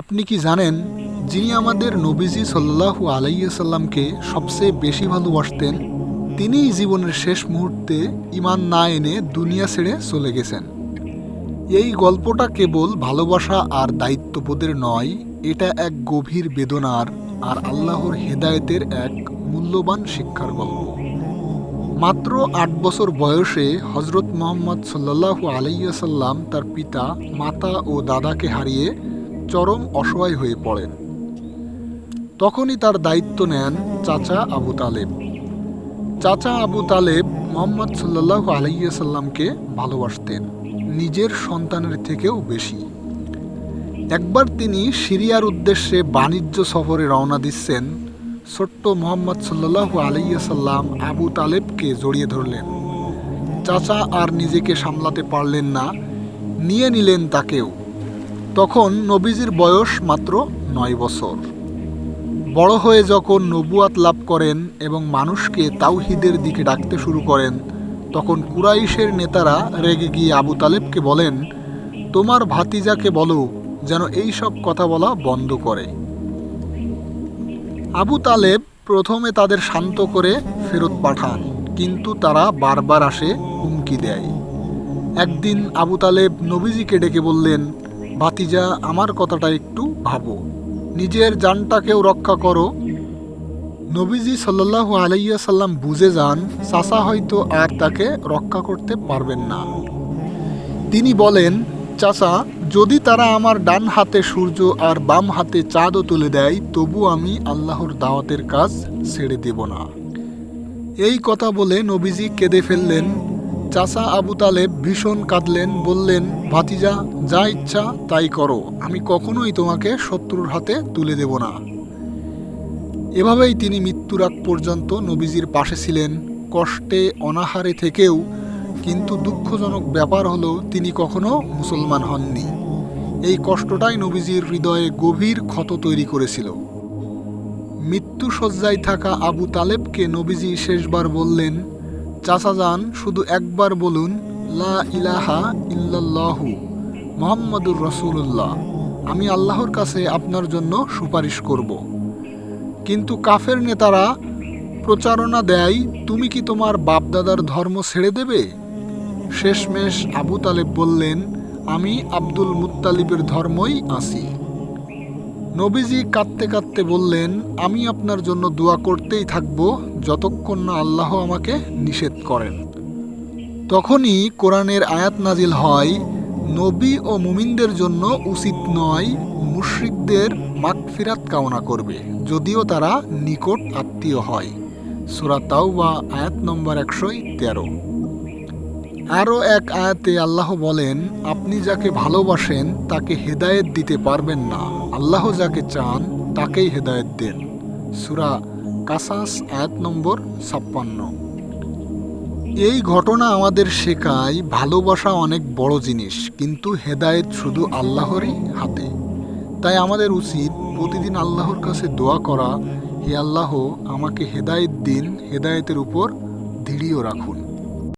আপনি কি জানেন যিনি আমাদের নবীজি সাল্লাহু আলাইসাল্লামকে সবচেয়ে বেশি ভালোবাসতেন, তিনিই জীবনের শেষ মুহূর্তে ইমান না এনে দুনিয়া ছেড়ে চলে গেছেন? এই গল্পটা কেবল ভালোবাসা আর দায়িত্ববোধের নয়, এটা এক গভীর বেদনার আর আল্লাহর হেদায়েতের এক মূল্যবান শিক্ষার গল্প। মাত্র আট বছর বয়সে হজরত মোহাম্মদ সাল্লাহু আলাইসাল্লাম তার পিতা, মাতা ও দাদাকে হারিয়ে চরম অসহায় হয়ে পড়েন। তখনই তার দায়িত্ব নেন চাচা আবু তালেব। চাচা আবু তালেব মোহাম্মদ সাল্লাহু আলাইসাল্লামকে ভালোবাসতেন, নিজের সন্তানের থেকেও বেশি। একবার তিনি সিরিয়ার উদ্দেশ্যে বাণিজ্য সফরে রওনা দিচ্ছেন, ছোট্ট মোহাম্মদ সাল্লাহু আলাইসাল্লাম আবু তালেবকে জড়িয়ে ধরলেন। চাচা আর নিজেকে সামলাতে পারলেন না, নিয়ে নিলেন তাকেও। তখন নবীজির বয়স মাত্র নয় বছর। বড় হয়ে যখন নবুয়াত লাভ করেন এবং মানুষকে তাওহিদের দিকে ডাকতে শুরু করেন, তখন কুরাইশের নেতারা রেগে গিয়ে আবু তালেবকে বলেন, তোমার ভাতিজাকে বলো যেন এই সব কথা বলা বন্ধ করে। আবু তালেব প্রথমে তাদের শান্ত করে ফেরত পাঠান, কিন্তু তারা বারবার আসে হুমকি দেয়। একদিন আবু তালেব নবীজিকে ডেকে বললেন ভাতিজা, আমার কথাটা একটু ভাবো। নিজের জানটাকেও রক্ষা করো। নবীজি সাল্লাল্লাহু আলাইয়া সাল্লাম বুঝে যান, চাচা হয়তো আর তাকে রক্ষা করতে পারবেন না। তিনি বলেন, চাচা, যদি তারা আমার ডান হাতে সূর্য আর বাম হাতে চাঁদও তুলে দেয়, তবু আমি আল্লাহর দাওয়াতের কাজ ছেড়ে দেব না। এই কথা বলে নবীজি কেঁদে ফেললেন। চাচা আবু তালেব ভীষণ কাঁদলেন, বললেন, ভাতিজা, যা ইচ্ছা তাই করো, আমি কখনোই তোমাকে শত্রুর হাতে তুলে দেব না। এভাবেই তিনি মৃত্যুর আগ পর্যন্ত নবীজির পাশে ছিলেন। কষ্টে, অনাহারে থেকেও, কিন্তু দুঃখজনক ব্যাপার হলো, তিনি কখনো মুসলমান হননি। এই কষ্টটাই নবীজির হৃদয়ে গভীর ক্ষত তৈরি করেছিল। মৃত্যু সজ্জায় থাকা আবু তালেবকে নবীজি শেষবার বললেন চাচা যান, শুধু একবার বলুন, লা ইলাহা ইল্লাল্লাহু মোহাম্মদুর রসুল্লাহ আমি আল্লাহর কাছে আপনার জন্য সুপারিশ করব। কিন্তু কাফের নেতারা প্রচারণা দেয়, তুমি কি তোমার বাপদাদার ধর্ম ছেড়ে দেবে? শেষমেশ আবু তালেব বললেন, আমি আব্দুল মুত্তালিবের ধর্মই আছি। নবীজি কাঁদতে কাঁদতে বললেন, আমি আপনার জন্য দোয়া করতেই থাকব যতক্ষণ না আল্লাহ আমাকে নিষেধ করেন। তখনই কোরআনের আয়াত নাজিল হয়, নবী ও মুমিনদের জন্য উচিত নয় মুশরিকদের মাগফিরাত কামনা করবে, যদিও তারা নিকট আত্মীয় হয়। সুরা তাও বা আয়াত নম্বর একশো তেরো। আরও এক আয়াতে আল্লাহ বলেন, আপনি যাকে ভালোবাসেন তাকে হেদায়েত দিতে পারবেন না। আল্লাহ যাকে চান তাকেই হেদায়েত দেন। সুরা কাসাস এক নম্বর ছাপ্পান্ন। এই ঘটনা আমাদের শেখায় ভালোবাসা অনেক বড় জিনিস, কিন্তু হেদায়েত শুধু আল্লাহরই হাতে। তাই আমাদের উচিত প্রতিদিন আল্লাহর কাছে দোয়া করা, হে আল্লাহ, আমাকে হেদায়েত দিন, হেদায়েতের উপর দৃঢ় রাখুন।